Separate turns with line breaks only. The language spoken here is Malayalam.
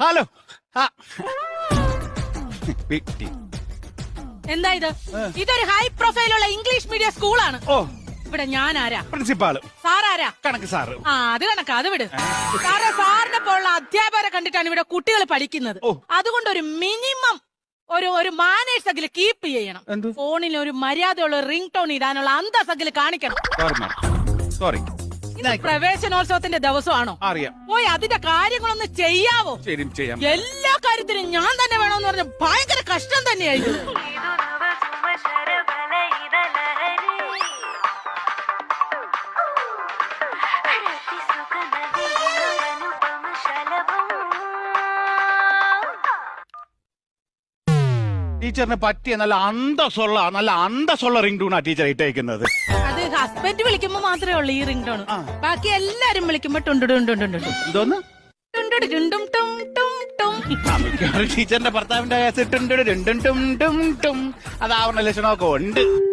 ഹലോ
എന്താ ഇത്? ഇതൊരു ഹൈ പ്രൊഫൈൽ ഉള്ള ഇംഗ്ലീഷ് മീഡിയം സ്കൂളാണ്
ഓ.
ഇവിടെ ഞാൻ ആരാ
പ്രിൻസിപ്പാൾ
സാറാരാ?
കണക്ക് സാറ്.
ആ അത് കണക്ക് അത് വിട്. സാറേ സാറിനെ പോലുള്ള അധ്യാപകരെ കണ്ടിട്ടാണ് ഇവിടെ കുട്ടികൾ പഠിക്കുന്നത്.
ഓ.
അതുകൊണ്ട് ഒരു മിനിമം ഒരു ഒരു മാനേഴ്സ് അതിൽ കീപ്പ് ചെയ്യണം.
എന്ത്?
ഫോണിൽ ഒരു മര്യാദയുള്ള റിംഗ് ടോൺ ഇടാനുള്ള അന്തസ്സെങ്കിലും കാണിക്കണം.
സോറി മാഡം സോറി
ഇന്ന് പ്രവേശനോത്സവത്തിന്റെ ദിവസമാണോ?
അറിയാം.
പോയി അതിന്റെ കാര്യങ്ങളൊന്ന് ചെയ്യാവോ?
ശരി ചെയ്യാം.
എല്ലാ കാര്യത്തിനും ഞാൻ തന്നെ വേണമെന്ന് പറഞ്ഞ ഭയങ്കര കഷ്ടം തന്നെയായിരുന്നു.
ടീച്ചറിന് പറ്റിയ നല്ല അന്തസ്സുള്ള നല്ല അന്തസ്സുള്ള റിംഗ് ടൂണാ ടീച്ചർ ഇട്ടേക്കുന്നത്.
അത് ഹസ്ബൻഡ് വിളിക്കുമ്പോ മാത്രമേ ഉള്ളൂ ഈ റിംഗ് ടോൺ ബാക്കി എല്ലാരും വിളിക്കുമ്പോ ടുണ്ടുണ്ടുണ്ടുണ്ടുണ്ടു
എന്തോന്ന്?
ടുണ്ടുണ്ടുണ്ടും ടും ടും ടും
ടീച്ചറിന്റെ ഭർത്താവിന്റെ കേസ് ടും ടും ടും. അതാവുന്ന ലക്ഷണമൊക്കെ ഉണ്ട്.